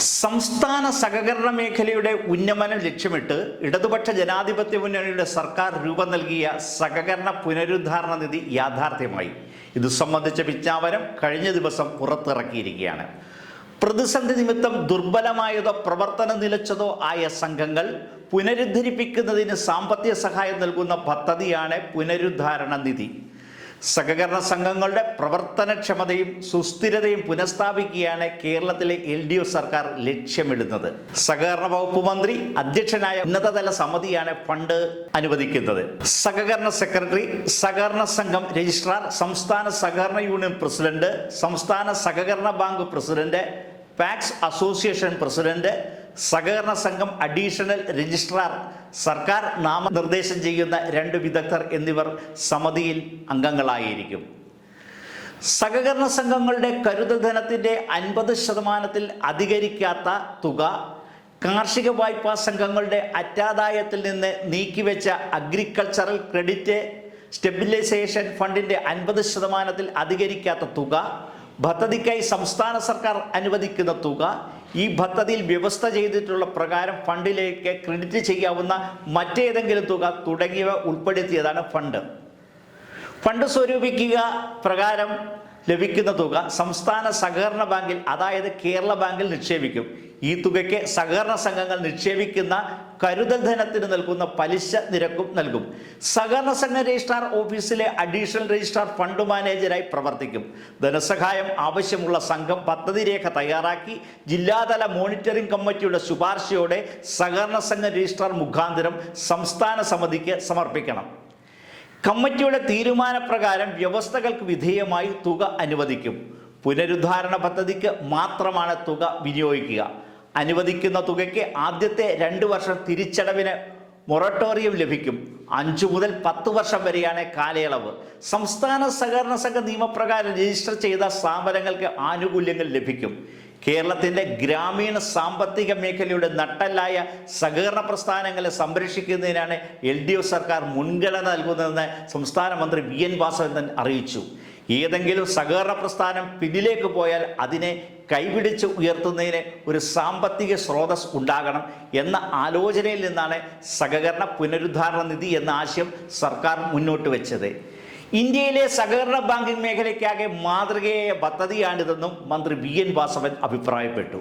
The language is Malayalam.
സംസ്ഥാന സഹകരണ മേഖലയുടെ ഉന്നമനം ലക്ഷ്യമിട്ട് ഇടതുപക്ഷ ജനാധിപത്യ മുന്നണിയുടെ സർക്കാർ രൂപം നൽകിയ സഹകരണ പുനരുദ്ധാരണ നിധി യാഥാർത്ഥ്യമായി. ഇത് സംബന്ധിച്ച വിജ്ഞാപനം കഴിഞ്ഞ ദിവസം പുറത്തിറക്കിയിരിക്കുകയാണ്. പ്രതിസന്ധി നിമിത്തം ദുർബലമായതോ പ്രവർത്തനം നിലച്ചതോ ആയ സംഘങ്ങൾ പുനരുദ്ധരിപ്പിക്കുന്നതിന് സാമ്പത്തിക സഹായം നൽകുന്ന പദ്ധതിയാണ് പുനരുദ്ധാരണ നിധി. സഹകരണ സംഘങ്ങളുടെ പ്രവർത്തനക്ഷമതയും സുസ്ഥിരതയും പുനഃസ്ഥാപിക്കുകയാണ് കേരളത്തിലെ എൽ ഡി എഫ് സർക്കാർ ലക്ഷ്യമിടുന്നത്. സഹകരണ വകുപ്പ് മന്ത്രി അധ്യക്ഷനായ ഉന്നതതല സമിതിയാണ് ഫണ്ട് അനുവദിക്കുന്നത്. സഹകരണ സെക്രട്ടറി സഹകരണ സംഘം രജിസ്ട്രാർ സംസ്ഥാന സഹകരണ യൂണിയൻ പ്രസിഡന്റ് സംസ്ഥാന സഹകരണ bank president PACS association president സഹകരണ സംഘം അഡീഷണൽ രജിസ്ട്രാർ സർക്കാർ നാമനിർദ്ദേശം ചെയ്യുന്ന രണ്ട് വിദഗ്ധർ എന്നിവർ സമിതിയിൽ അംഗങ്ങളായിരിക്കും. സഹകരണ സംഘങ്ങളുടെ കരുതൽ ധനത്തിന്റെ അൻപത് ശതമാനത്തിൽ അധികരിക്കാത്ത തുക കാർഷിക വായ്പാ സംഘങ്ങളുടെ അറ്റാദായത്തിൽ നിന്ന് നീക്കിവെച്ച അഗ്രികൾച്ചറൽ ക്രെഡിറ്റ് സ്റ്റെബിലൈസേഷൻ ഫണ്ടിന്റെ അൻപത് ശതമാനത്തിൽ അധികരിക്കാത്ത തുക പദ്ധതിക്കായി സംസ്ഥാന സർക്കാർ അനുവദിക്കുന്ന തുക ഈ പദ്ധതിയിൽ വ്യവസ്ഥ ചെയ്തിട്ടുള്ള പ്രകാരം ഫണ്ടിലേക്ക് ക്രെഡിറ്റ് ചെയ്യാവുന്ന മറ്റേതെങ്കിലും തുക തുടങ്ങിയവ ഉൾപ്പെടുത്തിയതാണ് ഫണ്ട്. ഫണ്ട് സ്വരൂപിക്കുക പ്രകാരം ലഭിക്കുന്ന തുക സംസ്ഥാന സഹകരണ ബാങ്കിൽ അതായത് കേരള ബാങ്കിൽ നിക്ഷേപിക്കും. ഈ തുകയ്ക്ക് സഹകരണ സംഘങ്ങൾ നിക്ഷേപിക്കുന്ന കരുതൽ ധനത്തിന് നൽകുന്ന പലിശ നിരക്കും നൽകും. സഹകരണ സംഘ രജിസ്ട്രാർ ഓഫീസിലെ അഡീഷണൽ രജിസ്ട്രാർ ഫണ്ട് മാനേജരായി പ്രവർത്തിക്കും. ധനസഹായം ആവശ്യമുള്ള സംഘം പദ്ധതി രേഖ തയ്യാറാക്കി ജില്ലാതല മോണിറ്ററിംഗ് കമ്മിറ്റിയുടെ ശുപാർശയോടെ സഹകരണ സംഘ രജിസ്ട്രാർ മുഖാന്തരം സംസ്ഥാന സമിതിക്ക് സമർപ്പിക്കണം. കമ്മിറ്റിയുടെ തീരുമാനപ്രകാരം വ്യവസ്ഥകൾക്ക് വിധേയമായി തുക അനുവദിക്കും. പുനരുദ്ധാരണ പദ്ധതിക്ക് മാത്രമാണ് തുക വിനിയോഗിക്കുക. അനുവദിക്കുന്ന തുകയ്ക്ക് ആദ്യത്തെ രണ്ട് വർഷം തിരിച്ചടവിന് മൊറട്ടോറിയം ലഭിക്കും. അഞ്ചു മുതൽ പത്ത് വർഷം വരെയാണ് കാലയളവ്. സംസ്ഥാന സഹകരണ സംഘ നിയമപ്രകാരം രജിസ്റ്റർ ചെയ്ത സ്ഥാപനങ്ങൾക്ക് ആനുകൂല്യങ്ങൾ ലഭിക്കും. കേരളത്തിന്റെ ഗ്രാമീണ സാമ്പത്തിക മേഖലയുടെ നട്ടല്ലായ സഹകരണ പ്രസ്ഥാനങ്ങളെ സംരക്ഷിക്കുന്നതിനാണ് എൽ ഡി എഫ് സർക്കാർ മുൻഗണന നൽകുന്നതെന്ന് സംസ്ഥാന മന്ത്രി വി എൻ വാസവൻ അറിയിച്ചു. ഏതെങ്കിലും സഹകരണ പ്രസ്ഥാനം പിന്നിലേക്ക് പോയാൽ അതിനെ കൈപിടിച്ച് ഉയർത്തുന്നതിന് ഒരു സാമ്പത്തിക സ്രോതസ് ഉണ്ടാകണം എന്ന ആലോചനയിൽ നിന്നാണ് സഹകരണ പുനരുദ്ധാരണ നിധി എന്ന ആശയം സർക്കാർ മുന്നോട്ട് വെച്ചത്. ഇന്ത്യയിലെ സഹകരണ ബാങ്കിംഗ് മേഖലയ്ക്കാകെ മാതൃകയായ പദ്ധതിയാണിതെന്നും മന്ത്രി വി എൻ വാസവൻ അഭിപ്രായപ്പെട്ടു.